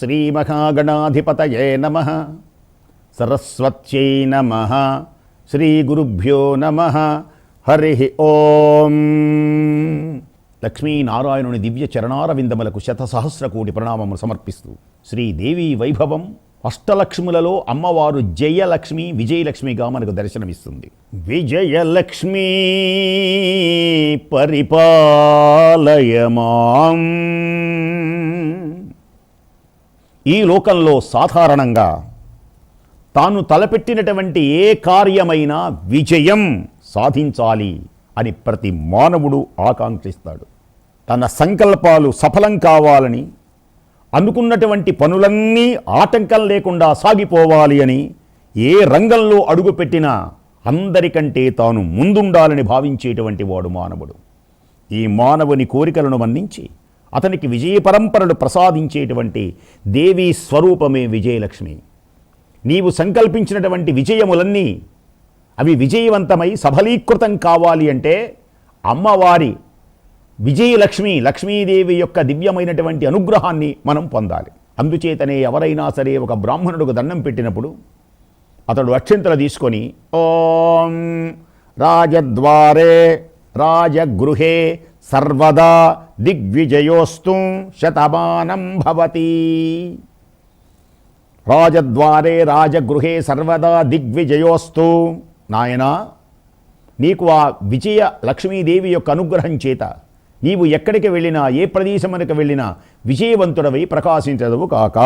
శ్రీమహాగణాధిపతయే నమ. సరస్వత్యై నమ. శ్రీగురుభ్యో నమ. హరి ఓం. లక్ష్మీనారాయణుని దివ్య చరణారవిందములకు శతసహస్ర కోటి ప్రణామములు సమర్పిస్తూ శ్రీదేవి వైభవం అష్టలక్ష్ములలో అమ్మవారు జయలక్ష్మి విజయలక్ష్మిగా మనకు దర్శనమిస్తుంది. విజయలక్ష్మి పరిపాలయమాం. ఈ లోకంలో సాధారణంగా తాను తలపెట్టినటువంటి ఏ కార్యమైనా విజయం సాధించాలి అని ప్రతి మానవుడు ఆకాంక్షిస్తాడు. తన సంకల్పాలు సఫలం కావాలని అనుకున్నటువంటి పనులన్నీ ఆటంకం లేకుండా సాగిపోవాలి అని ఏ రంగంలో అడుగుపెట్టినా అందరికంటే తాను ముందుండాలని భావించేటువంటి వాడు మానవుడు. ఈ మానవుని కోరికలను మన్నించి అతనికి విజయ పరంపరలు ప్రసాదించేటువంటి దేవీ స్వరూపమే విజయలక్ష్మి. నీవు సంకల్పించినటువంటి విజయములన్నీ అవి విజయవంతమై సఫలీకృతం కావాలి అంటే అమ్మవారి విజయలక్ష్మి లక్ష్మీదేవి యొక్క దివ్యమైనటువంటి అనుగ్రహాన్ని మనం పొందాలి. అందుచేతనే ఎవరైనా సరే ఒక బ్రాహ్మణుడికి దండం పెట్టినప్పుడు అతడు అక్షంతలు తీసుకొని ఓం రాజద్వారే రాజగృహే సర్వదా దిగ్విజయోస్తు శతమానం భవతి. రాజద్వారే రాజగృహే సర్వదా దిగ్విజయోస్తు. నాయనా నీకు ఆ విజయ లక్ష్మీదేవి యొక్క అనుగ్రహం చేత నీవు ఎక్కడికి వెళ్ళినా ఏ ప్రదేశమునకు వెళ్ళినా విజయవంతుడవై ప్రకాశించదవు కాక.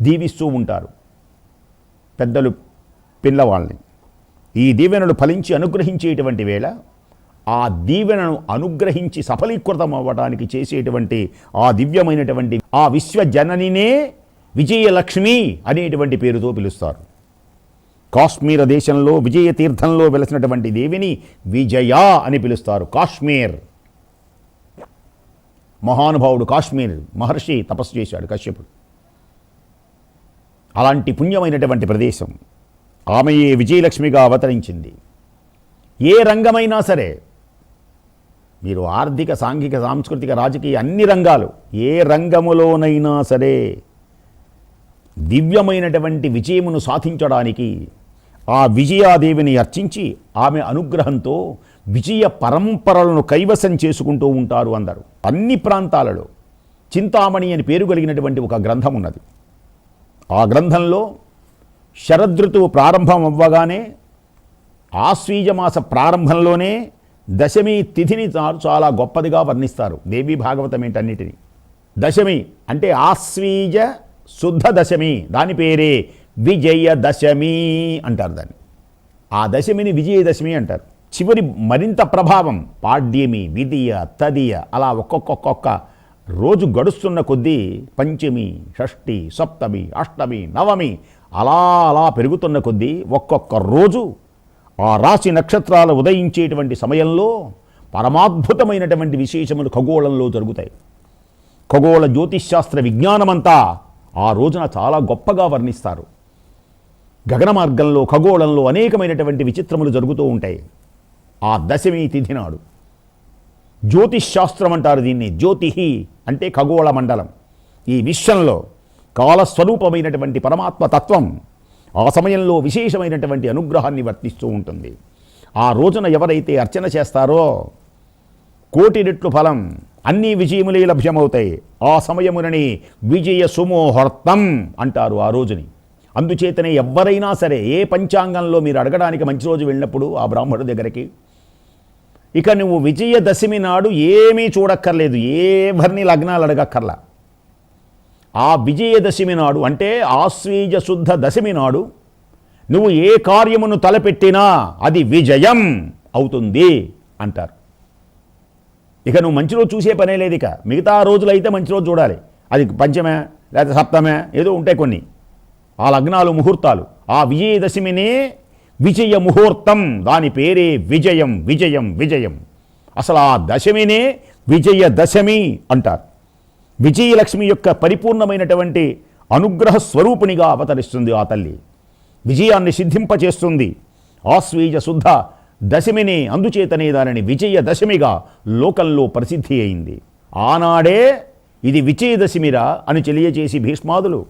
దీవిస్తూ ఉంటారు పెద్దలు పిల్లవాళ్ళని. ఈ దీవెనలు ఫలించి అనుగ్రహించేటువంటి వేళ ఆ దీవెనను అనుగ్రహించి సఫలీకృతం అవ్వడానికి చేసేటువంటి ఆ దివ్యమైనటువంటి ఆ విశ్వజననినే విజయలక్ష్మి అనేటువంటి పేరుతో పిలుస్తారు. కాశ్మీర దేశంలో విజయ తీర్థంలో వెలసినటువంటి దేవిని విజయ అని పిలుస్తారు. కాశ్మీర్. మహానుభావుడు కాశ్మీర్ మహర్షి తపస్సు చేశాడు కశ్యపుడు. అలాంటి పుణ్యమైనటువంటి ప్రదేశం ఆమెయే విజయలక్ష్మిగా అవతరించింది. ఏ రంగమైనా సరే మీరు ఆర్థిక సాంఘిక సాంస్కృతిక రాజకీయ అన్ని రంగాలు ఏ రంగములోనైనా సరే దివ్యమైనటువంటి విజయమును సాధించడానికి ఆ విజయాదేవిని అర్చించి ఆమె అనుగ్రహంతో విజయ పరంపరలను కైవసం చేసుకుంటూ ఉంటారు అందరు. అన్ని ప్రాంతాలలో చింతామణి అని పేరు కలిగినటువంటి ఒక గ్రంథం ఉన్నది. ఆ గ్రంథంలో శరదృతువు ప్రారంభం అవ్వగానే ఆశ్వీజమాస ప్రారంభంలోనే దశమి తిథిని చాలా గొప్పదిగా వర్ణిస్తారు. దేవీ భాగవతం ఏంటన్నిటిని దశమి అంటే ఆశ్వీజ శుద్ధ దశమి. దాని పేరే విజయ దశమి అంటారు దాన్ని. ఆ దశమిని విజయదశమి అంటారు. చివరి మరింత ప్రభావం పాడ్యమి విధియ తదియ అలా ఒక్కొక్కొక్క రోజు గడుస్తున్న కొద్దీ పంచమి షష్ఠి సప్తమి అష్టమి నవమి అలా అలా పెరుగుతున్న కొద్దీ ఒక్కొక్క రోజు ఆ రాశి నక్షత్రాలు ఉదయించేటువంటి సమయంలో పరమాద్భుతమైనటువంటి విశేషములు ఖగోళంలో జరుగుతాయి. ఖగోళ జ్యోతిష్శాస్త్ర విజ్ఞానమంతా ఆ రోజున చాలా గొప్పగా వర్ణిస్తారు. గగన మార్గంలో ఖగోళంలో అనేకమైనటువంటి విచిత్రములు జరుగుతూ ఉంటాయి. ఆ దశమి తిథి నాడు. జ్యోతిష్శాస్త్రం అంటారు దీన్ని. జ్యోతిహి అంటే ఖగోళ మండలం. ఈ విశ్వంలో కాలస్వరూపమైనటువంటి పరమాత్మ తత్వం ఆ సమయంలో విశేషమైనటువంటి అనుగ్రహాన్ని వర్తిస్తూ ఉంటుంది. ఆ రోజున ఎవరైతే అర్చన చేస్తారో కోటి రెట్లు ఫలం అన్ని విజయములే లభ్యమవుతాయి. ఆ సమయమునని విజయ సుమోహర్తం అంటారు ఆ రోజుని. అందుచేతనే ఎవరైనా సరే ఏ పంచాంగంలో మీరు అడగడానికి మంచి రోజు వెళ్ళినప్పుడు ఆ బ్రాహ్మణుడి దగ్గరికి ఇక నువ్వు విజయదశమి నాడు ఏమీ చూడక్కర్లేదు ఎవరిని లగ్నాలు అడగక్కర్లా. ఆ విజయదశమి నాడు అంటే ఆశ్వీజ శుద్ధ దశమి నాడు నువ్వు ఏ కార్యమును తలపెట్టినా అది విజయం అవుతుంది అంటారు. ఇక నువ్వు మంచి రోజు చూసే పనే లేదు ఇక. మిగతా రోజులు అయితే మంచి రోజు చూడాలి. అది పంచమే లేదా సప్తమే ఏదో ఉంటాయి కొన్ని. ఆ లగ్నాలు ముహూర్తాలు. ఆ విజయదశమినే విజయ ముహూర్తం. దాని పేరే విజయం విజయం విజయం. అసలు ఆ దశమినే విజయ దశమి అంటారు. విజయలక్ష్మి యొక్క పరిపూర్ణమైనటువంటి అనుగ్రహ స్వరూపిణిగా అవతరిస్తుంది ఆ తల్లి. విజయాన్ని సిద్ధింపచేస్తుంది. ఆశ్వీజ శుద్ధ దశమిని అందుచేతనే దానిని విజయ దశమిగా లోకంలో ప్రసిద్ధి అయింది. ఆనాడే ఇది విజయదశమిరా అని తెలియచేసి భీష్మాదులు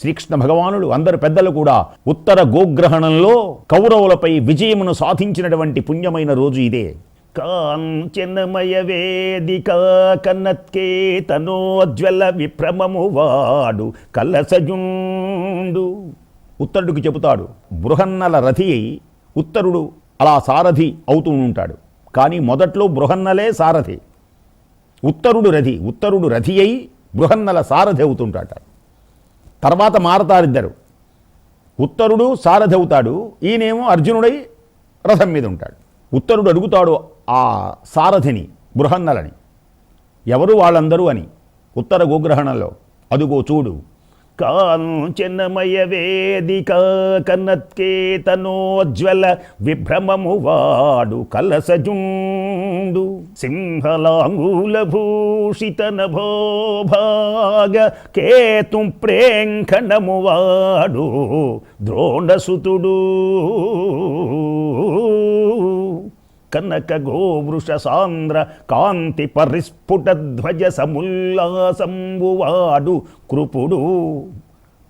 శ్రీకృష్ణ భగవానుడు అందరు పెద్దలు కూడా ఉత్తర గోగ్రహణంలో కౌరవులపై విజయమును సాధించినటువంటి పుణ్యమైన రోజు ఇదే. కాంచనమయ వేదిక కన్నత్కే తనోజ్వల విప్రమము వాడు కలసజుండు. ఉత్తరుడికి చెబుతాడు బృహన్నల రథి ఉత్తరుడు అలా సారథి అవుతూ ఉంటాడు కానీ మొదట్లో బృహన్నలే సారథి. ఉత్తరుడు రథి ఉత్తరుడు రథి అయి బృహన్నల సారథి అవుతుంటాడు తర్వాత మారతారిద్దరు. ఉత్తరుడు సారథి అవుతాడు ఈయనేమో అర్జునుడై రథం మీద ఉంటాడు. ఉత్తరుడు అడుగుతాడు ఆ సారథిని బృహన్నలని. ఎవరు వాళ్ళందరూ అని ఉత్తర గోగ్రహణంలో అదుగో చూడు. కాంచనమయ వేదిక కన్నత్కేతనోజ్వల విభ్రమము వాడు కలసజుండు. సింహలాంగూలభూషిత నభోభాగ కేతు ప్రేంఖణము వాడు ద్రోణసుతుడు. కనక గోవృష సాంద్ర కాంతి పరిస్ఫుట ధ్వజ సముల్లాసంబువాడు కృపుడు.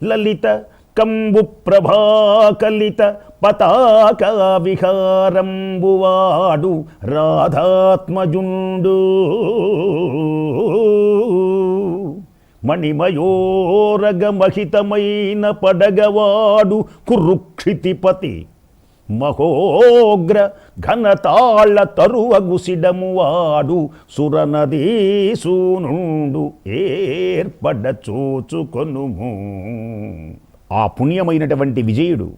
లలిత కంబు ప్రభాకలిత పతాక విహారంబువాడు రాధాత్మజుండు. మణిమయోరగమహితమైన పడగవాడు కురుక్షితిపతి మహోగ్ర ఘనతాళ తరువగుసిడము వాడు సురనదీసూనుండు ఏర్పడ చూచుకొనుము ఆ పుణ్యమైనటువంటి విజయుడు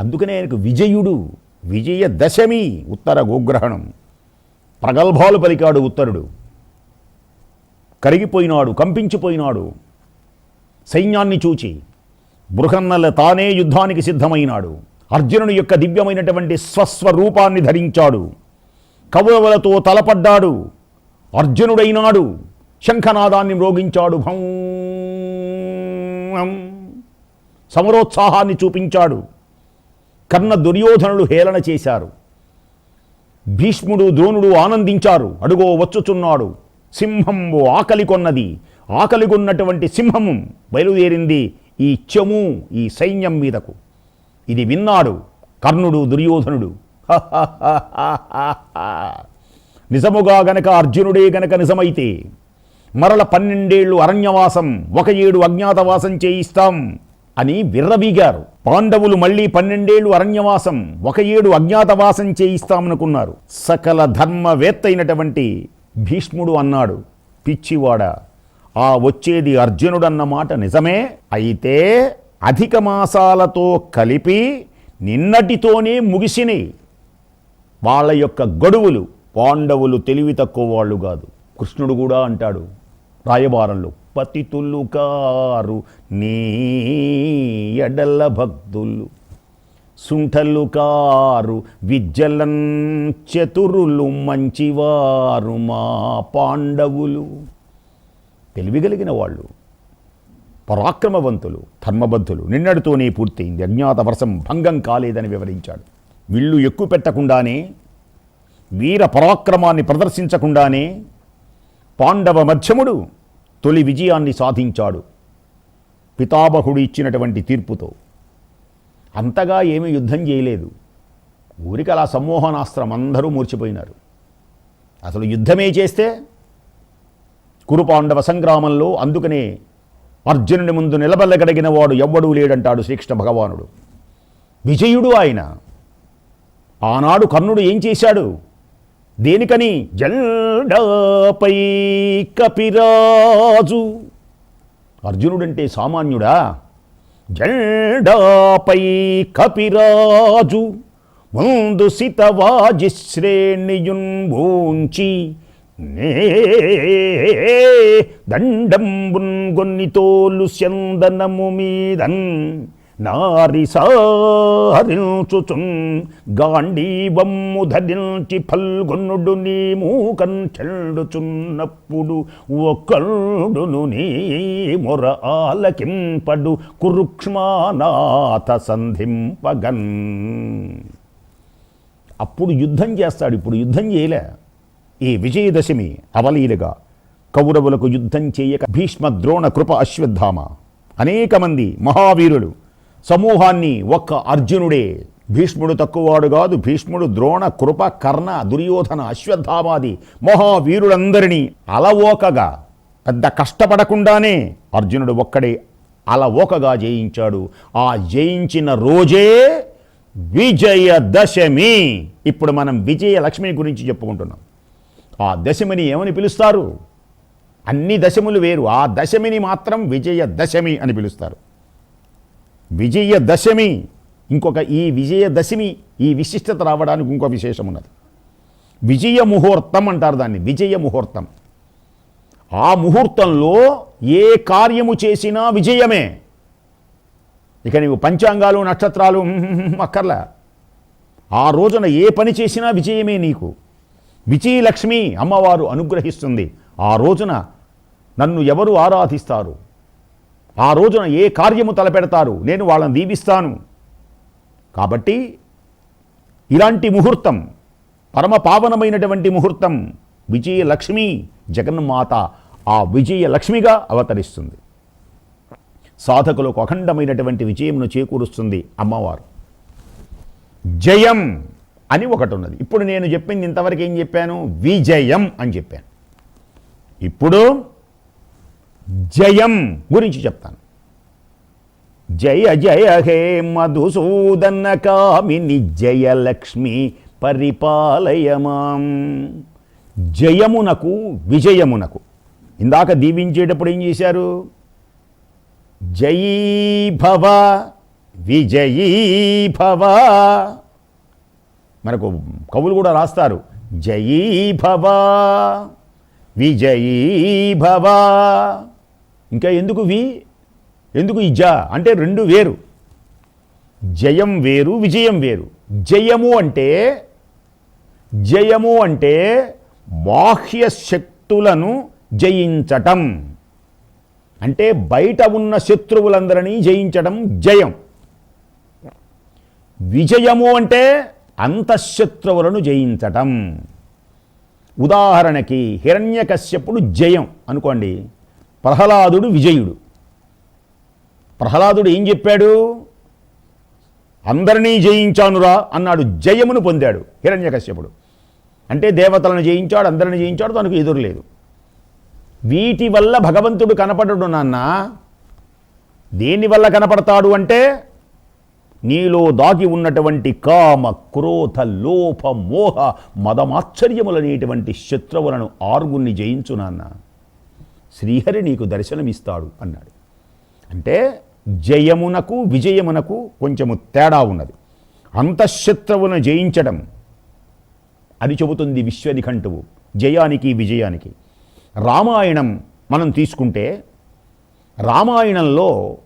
అందుకనే ఆయనకు విజయుడు విజయ దశమి ఉత్తర గోగ్రహణం. ప్రగల్భాలు పలికాడు ఉత్తరుడు. కరిగిపోయినాడు కంపించిపోయినాడు సైన్యాన్ని చూచి బృహన్నల తానే యుద్ధానికి సిద్ధమైనాడు. అర్జునుని యొక్క దివ్యమైనటువంటి స్వస్వరూపాన్ని ధరించాడు. కౌరవులతో తలపడ్డాడు. అర్జునుడైనాడు. శంఖనాదాన్ని మ్రోగించాడు. భం సమరోత్సాహాన్ని చూపించాడు. కర్ణ దుర్యోధనులు హేళన చేశారు. భీష్ముడు ద్రోణుడు ఆనందించారు. అడుగో వచ్చుచున్నాడు. సింహంబు ఆకలి కొన్నది. ఆకలి కొన్నటువంటి సింహము బయలుదేరింది ఈ చెము ఈ సైన్యం మీదకు. ఇది విన్నాడు కర్ణుడు దుర్యోధనుడు. నిజముగా గనక అర్జునుడే గనక నిజమైతే మరల పన్నెండేళ్ళు అరణ్యవాసం ఒక ఏడు అజ్ఞాతవాసం చేయిస్తాం అని విర్రవీగారు. పాండవులు మళ్ళీ పన్నెండేళ్ళు అరణ్యవాసం ఒక ఏడు అజ్ఞాతవాసం చేయిస్తామనుకున్నారు. సకల ధర్మవేత్త అయినటువంటి భీష్ముడు అన్నాడు పిచ్చివాడ ఆ వచ్చేది అర్జునుడన్న మాట నిజమే? అయితే అధిక మాసాలతో కలిపి నిన్నటితోనే ముగిసినాయి. వాళ్ళ యొక్క గడువులు పాండవులు తెలివి తక్కువ వాళ్ళు కాదు. కృష్ణుడు కూడా అంటాడు రాయబారంలో పతితులు కారు నీ ఎడల భక్తులు సుంఠలు కారు విద్యలన్ చతురులు మంచివారు మా పాండవులు. తెలివిగలిగిన వాళ్ళు. పరాక్రమవంతులు ధర్మబద్ధులు నిన్నటితోనే పూర్తయింది. అజ్ఞాత వర్షం భంగం కాలేదని వివరించాడు. విల్లు ఎక్కువ పెట్టకుండానే వీర పరాక్రమాన్ని ప్రదర్శించకుండానే పాండవ మధ్యముడు తొలి విజయాన్ని సాధించాడు పితామహుడు ఇచ్చినటువంటి తీర్పుతో. అంతగా ఏమీ యుద్ధం చేయలేదు. ఊరికి అలా సమ్మోహనాస్త్రం అందరూ మూర్చిపోయినారు. అసలు యుద్ధమే చేస్తే కురుపాండవ సంగ్రామంలో అందుకనే అర్జునుని ముందు నిలబెల్లగలిగిన వాడు ఎవ్వడూ లేడంటాడు శ్రీకృష్ణ భగవానుడు. విజయుడు ఆయన. ఆనాడు కర్ణుడు ఏం చేశాడు? దేనికని? జల్డాపై కపిరాజు. అర్జునుడంటే సామాన్యుడా? జల్డాపై కపిరాజు. ముందు సితవాజి శ్రేణియున్ భూంచి నే దండంబున్ గొన్నితోలు చందనము మీదన్ నారి సారించుచున్ గాంధీవమ్ము ధరించి ఫల్గొన్నుడు నీ మూకన్ చెల్లుచున్నప్పుడు ఒక్కడును నీ మొర ఆలకింపడు కురుక్ష్మానాథ సంధింపగన్. అప్పుడు యుద్ధం చేస్తాడు ఇప్పుడు యుద్ధం చేయలే. ఈ విజయదశమి అవలీలగా కౌరవులకు యుద్ధం చేయక భీష్మ ద్రోణ కృప అశ్వత్థామ. అనేక మంది మహావీరులు సమూహాన్ని ఒక్క అర్జునుడే భీష్ముడు తక్కువవాడు కాదు భీష్ముడు ద్రోణ కృప కర్ణ దుర్యోధన అశ్వత్థామాది మహావీరులందరినీ అలవోకగా పెద్ద కష్టపడకుండానే అర్జునుడు ఒక్కడే అలవోకగా జయించాడు. ఆ జయించిన రోజే విజయదశమి. ఇప్పుడు మనం విజయలక్ష్మి గురించి చెప్పుకుంటున్నాం. ఆ దశమిని ఏమని పిలుస్తారు? అన్ని దశములు వేరు. ఆ దశమిని మాత్రం విజయదశమి అని పిలుస్తారు. విజయదశమి ఇంకొక ఈ విజయదశమి ఈ విశిష్టత రావడానికి ఇంకో విశేషం ఉన్నది. విజయ ముహూర్తం అంటారు దాన్ని విజయ ముహూర్తం. ఆ ముహూర్తంలో ఏ కార్యము చేసినా విజయమే. ఇక నీవు పంచాంగాలు నక్షత్రాలు అక్కర్లా. ఆ రోజున ఏ పని చేసినా విజయమే నీకు. విజయలక్ష్మి అమ్మవారు అనుగ్రహిస్తుంది. ఆ రోజున నన్ను ఎవరు ఆరాధిస్తారు? ఆ రోజున ఏ కార్యము తలపెడతారు? నేను వాళ్ళని దీవిస్తాను. కాబట్టి ఇలాంటి ముహూర్తం పరమ పావనమైనటువంటి ముహూర్తం విజయలక్ష్మి జగన్మాత ఆ విజయలక్ష్మిగా అవతరిస్తుంది. సాధకులకు అఖండమైనటువంటి విజయమును చేకూరుస్తుంది అమ్మవారు. జయం! అని ఒకటి ఉన్నది ఇప్పుడు నేను చెప్పింది ఇంతవరకు ఏం చెప్పాను? విజయం అని చెప్పాను. ఇప్పుడు జయం గురించి చెప్తాను. జయ జయ హే మధుసూదన కామిని జయలక్ష్మి పరిపాలయమాం. జయమునకు విజయమునకు. ఇందాక దీవించేటప్పుడు ఏం చేశారు? జయీభవ విజయీభవ. మనకు కవులు కూడా రాస్తారు జయీ భవ విజయీ భవ. ఇంకా ఎందుకు వి? ఎందుకు ఈ జ? అంటే రెండు వేరు. జయం వేరు విజయం వేరు. జయము అంటే జయము అంటే బాహ్య శక్తులను జయించటం. అంటే బయట ఉన్న శత్రువులందరినీ జయించడం జయం. విజయము అంటే అంతఃశత్రువులను జయించటం. ఉదాహరణకి హిరణ్యకశ్యపుడు జయం అనుకోండి ప్రహ్లాదుడు విజయుడు. ప్రహ్లాదుడు ఏం చెప్పాడు? అందరినీ జయించానురా అన్నాడు జయమును పొందాడు హిరణ్యకశ్యపుడు. అంటే దేవతలను జయించాడు అందరిని జయించాడు తనకు ఎదురు లేదు. వీటి వల్ల భగవంతుడు కనపడడు నాన్న. దేని వల్ల కనపడతాడు అంటే నీలో దాగి ఉన్నటువంటి కామ క్రోధ లోప మోహ మదమాశ్చర్యములనేటువంటి శత్రువులను ఆరుగుణ్ణి జయించు నాన్న. శ్రీహరి నీకు దర్శనమిస్తాడు అన్నాడు. అంటే జయమునకు విజయమునకు కొంచెము తేడా ఉన్నది. అంతఃశత్రువును జయించడం. అది చెబుతుంది విశ్వనిఘంటువు జయానికి విజయానికి. రామాయణం మనం తీసుకుంటే రామాయణంలో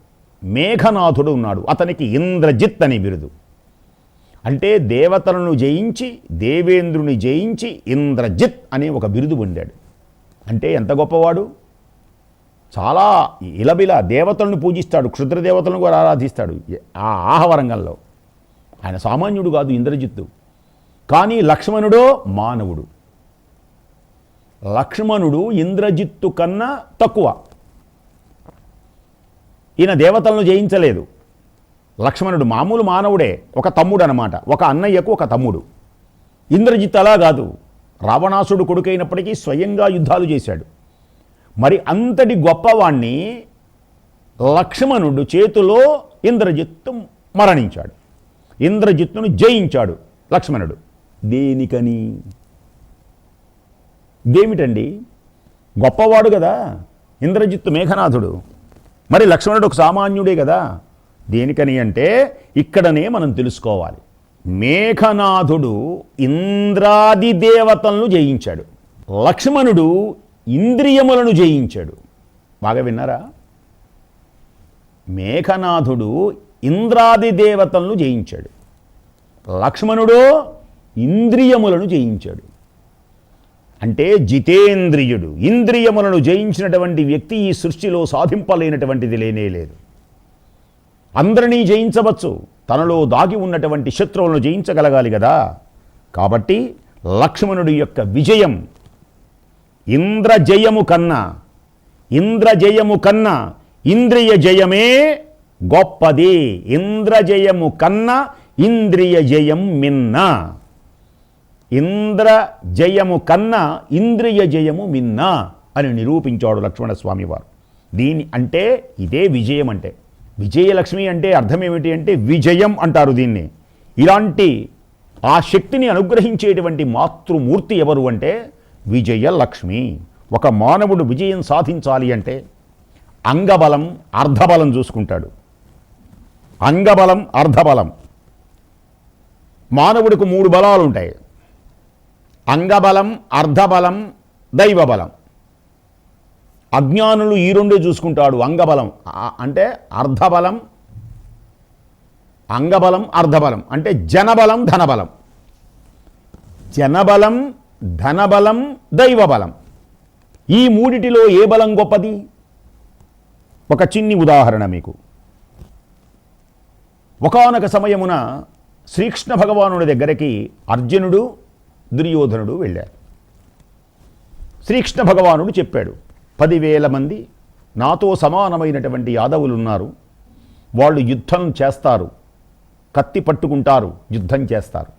మేఘనాథుడు ఉన్నాడు. అతనికి ఇంద్రజిత్ అని బిరుదు. అంటే దేవతలను జయించి దేవేంద్రుని జయించి ఇంద్రజిత్ అనే ఒక బిరుదు పొందాడు. అంటే ఎంత గొప్పవాడు? చాలా ఇలబిల దేవతలను పూజిస్తాడు. క్షుద్రదేవతలను కూడా ఆరాధిస్తాడు. ఆ ఆహవరంగంలో. ఆయన సామాన్యుడు కాదు ఇంద్రజిత్తు. కానీ లక్ష్మణుడో మానవుడు. లక్ష్మణుడు ఇంద్రజిత్తు కన్నా తక్కువ. ఈయన దేవతలను జయించలేదు. లక్ష్మణుడు మామూలు మానవుడే ఒక తమ్ముడు అనమాట ఒక అన్నయ్యకు ఒక తమ్ముడు. ఇంద్రజిత్ అలా కాదు. రావణాసుడు కొడుకైనప్పటికీ స్వయంగా యుద్ధాలు చేశాడు. మరి అంతటి గొప్పవాణ్ణి లక్ష్మణుడు చేతిలో ఇంద్రజిత్తు మరణించాడు. ఇంద్రజిత్తును జయించాడు లక్ష్మణుడు. దేనికని? దేమిటండి? గొప్పవాడు కదా. ఇంద్రజిత్తు మేఘనాథుడు. మరి లక్ష్మణుడు ఒక సామాన్యుడే కదా. దేనికని అంటే ఇక్కడనే మనం తెలుసుకోవాలి. మేఘనాథుడు ఇంద్రాది దేవతలను జయించాడు. లక్ష్మణుడు ఇంద్రియములను జయించాడు. బాగా విన్నారా? మేఘనాథుడు ఇంద్రాది దేవతలను జయించాడు. లక్ష్మణుడు ఇంద్రియములను జయించాడు. అంటే జితేంద్రియుడు ఇంద్రియములను జయించినటువంటి వ్యక్తి ఈ సృష్టిలో సాధింపలేనటువంటిది లేనే లేదు. అందరినీ జయించవచ్చు తనలో దాగి ఉన్నటువంటి శత్రువులను జయించగలగాలి కదా. కాబట్టి లక్ష్మణుడి యొక్క విజయం ఇంద్రజయము కన్నా ఇంద్రజయము కన్నా ఇంద్రియ జయమే గొప్పది. ఇంద్రజయము కన్నా ఇంద్రియ జయం మిన్న. ఇంద్ర జయము కన్నా ఇంద్రియ జయము మిన్న అని నిరూపించాడు లక్ష్మణస్వామి వారు. దీని అంటే ఇదే విజయం అంటే. విజయలక్ష్మి అంటే అర్థం ఏమిటి అంటే విజయం అంటారు దీన్ని. ఇలాంటి ఆ శక్తిని అనుగ్రహించేటువంటి మాతృమూర్తి ఎవరు అంటే విజయలక్ష్మి. ఒక మానవుడు విజయం సాధించాలి అంటే అంగబలం అర్ధబలం చూసుకుంటాడు. అంగబలం అర్ధబలం. మానవుడికి మూడు బలాలు ఉంటాయి అంగబలం అర్ధబలం దైవబలం. అజ్ఞానులు ఈ రెండే చూసుకుంటాడు అంగబలం. అంటే అర్ధబలం అంగబలం అర్ధబలం. అంటే జనబలం ధనబలం. జనబలం ధనబలం దైవబలం. ఈ మూడిటిలో ఏ బలం గొప్పది? ఒక చిన్ని ఉదాహరణ మీకు. ఒకానొక సమయమున శ్రీకృష్ణ భగవానుడి దగ్గరికి అర్జునుడు దుర్యోధనుడు వెళ్ళారు శ్రీకృష్ణ భగవానుడు చెప్పాడు పదివేల మంది నాతో సమానమైనటువంటి యాదవులు ఉన్నారు వాళ్ళు యుద్ధం చేస్తారు కత్తి పట్టుకుంటారు యుద్ధం చేస్తారు.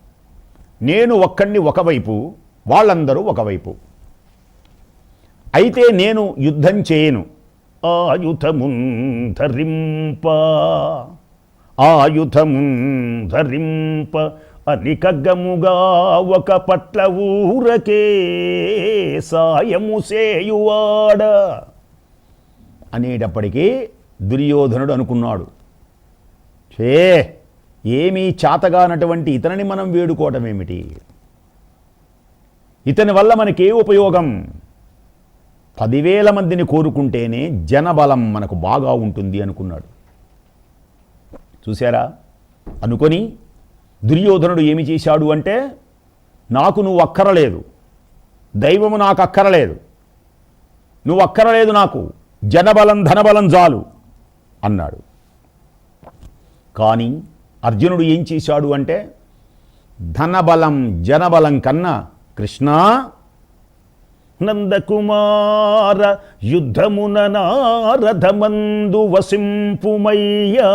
నేను ఒక్కడిని ఒకవైపు వాళ్ళందరూ ఒకవైపు. అయితే నేను యుద్ధం చేయను. ఆయుధమున్ ధరింప ఆయుధమున్ ధరింప అరికగ్గముగా ఒక పట్ల ఊరకే సాయము సేయువాడ అనేటప్పటికీ దుర్యోధనుడు అనుకున్నాడు. చే ఏమీ చాతగానటువంటి ఇతనిని మనం వేడుకోవటం ఏమిటి? ఇతని వల్ల మనకే ఉపయోగం. పదివేల మందిని కోరుకుంటేనే జనబలం మనకు బాగా ఉంటుంది అనుకున్నాడు. చూసారా అనుకొని దుర్యోధనుడు ఏమి చేశాడు అంటే నాకు నువ్వు అక్కరలేదు. దైవము నాకు అక్కరలేదు. నువ్వు అక్కరలేదు నాకు. జనబలం ధనబలం చాలు అన్నాడు. కానీ అర్జునుడు ఏం చేశాడు అంటే ధనబలం జనబలం కన్నా కృష్ణ నందకుమార యుద్ధమున నారథమందు వసింపుమయ్యా.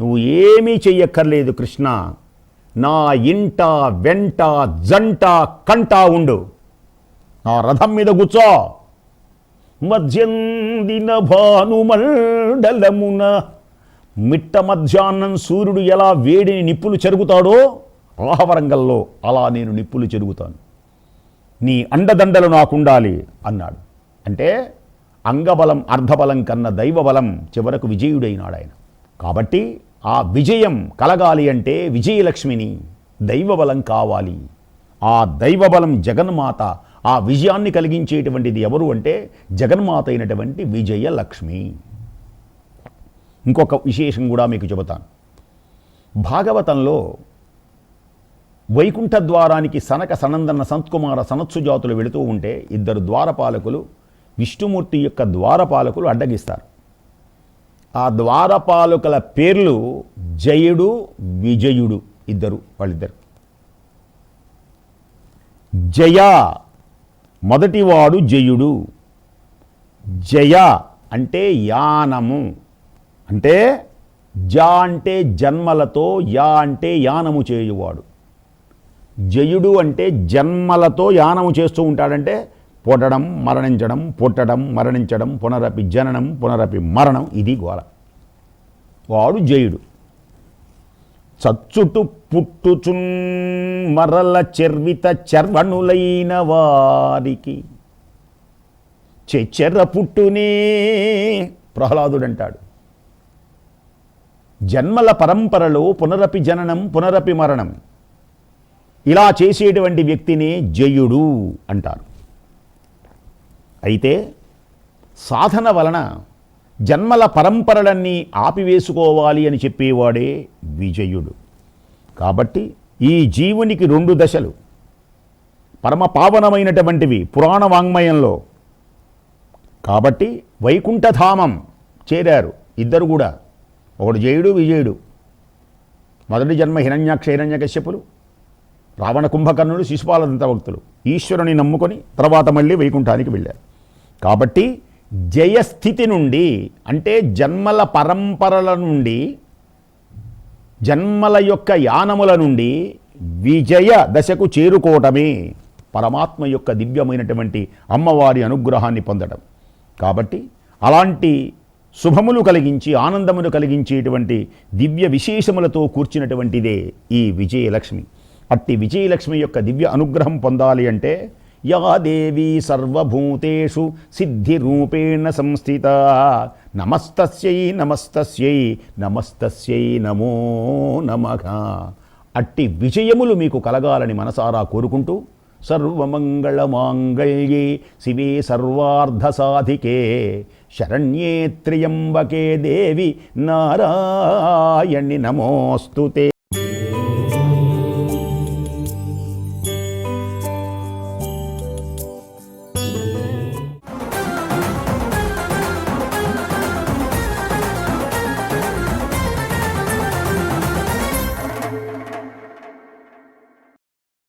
నువ్వు ఏమీ చెయ్యక్కర్లేదు కృష్ణ. నా ఇంట వెంట జంట కంట ఉండు. నా రథం మీద కూర్చో. మధ్యందిన భానుమండలమున మిట్ట మధ్యాహ్నం సూర్యుడు ఎలా వేడిని నిప్పులు చెరుగుతాడో ఆహవరంగల్లో అలా నేను నిప్పులు చెరుగుతాను. నీ అండదండలు నాకుండాలి అన్నాడు. అంటే అంగబలం అర్ధబలం కన్న దైవబలం చివరకు విజయుడైనాడు ఆయన కాబట్టి ఆ విజయం కలగాలి అంటే విజయలక్ష్మిని దైవబలం కావాలి. ఆ దైవబలం జగన్మాత ఆ విజయాన్ని కలిగించేటువంటిది ఎవరు అంటే జగన్మాత అయినటువంటి విజయలక్ష్మి. ఇంకొక విశేషం కూడా మీకు చెబుతాను. భాగవతంలో వైకుంఠ ద్వారానికి సనక సనందన సంత్కుమార సనత్సు జాతులు వెళుతూ ఉంటే ఇద్దరు ద్వారపాలకులు విష్ణుమూర్తి యొక్క ద్వారపాలకులు అడ్డగిస్తారు. ఆ ద్వారపాలకుల పేర్లు జయుడు విజయుడు ఇద్దరు వాళ్ళిద్దరు. జయ మొదటివాడు జయుడు. జయ అంటే యానము. అంటే జ అంటే జన్మలతో యా అంటే యానము చేయువాడు. జయుడు అంటే జన్మలతో యానము చేస్తూ ఉంటాడంటే పుట్టడం మరణించడం పుట్టడం మరణించడం పునరపి జననం పునరపి మరణం ఇది గోల. వాడు జయుడు. చచ్చుటు పుట్టుచున్ మరల చర్విత చర్వణులైన వారికి. చెచ్చెర్ర పుట్టునే ప్రహ్లాదుడంటాడు. జన్మల పరంపరలో పునరపి జననం పునరపి మరణం. ఇలా చేసేటువంటి వ్యక్తినే జయుడు అంటారు. అయితే సాధన వలన జన్మల పరంపరలన్నీ ఆపివేసుకోవాలి అని చెప్పేవాడే విజయుడు. కాబట్టి ఈ జీవునికి రెండు దశలు. పరమ పావనమైనటువంటివి పురాణ వాంగ్మయంలో. కాబట్టి వైకుంఠధామం చేరారు ఇద్దరు కూడా. ఒకడు జయుడు విజయుడు. మొదటి జన్మ హిరణ్యాక్ష హిరణ్యకశ్యపులు రావణ కుంభకర్ణుడు శిశుపాల దంతభక్తులు ఈశ్వరుని నమ్ముకొని తర్వాత మళ్ళీ వైకుంఠానికి వెళ్ళారు. కాబట్టి జయస్థితి నుండి అంటే జన్మల పరంపరల నుండి జన్మల యొక్క యానముల నుండి విజయ దశకు చేరుకోవటమే పరమాత్మ యొక్క దివ్యమైనటువంటి అమ్మవారి అనుగ్రహాన్ని పొందడం కాబట్టి అలాంటి శుభములు కలిగించి ఆనందమును కలిగించేటువంటి దివ్య విశేషములతో కూర్చున్నటువంటిదే ఈ విజయలక్ష్మి. అట్టి విజయలక్ష్మి యొక్క దివ్య అనుగ్రహం పొందాలి అంటే యా దేవీ సర్వభూతేషు సిద్ధిరూపేణ సంస్థిత. నమస్తస్యై నమస్తస్యై నమస్తస్యై నమో నమ. అట్టి విజయములు మీకు కలగాలని మనసారా కోరుకుంటూ సర్వమంగళమాంగళ్యే శివే సర్వార్ధసాధికే. శరణ్యే త్రియంబకే దేవి నారాయణి నమోస్తుతే.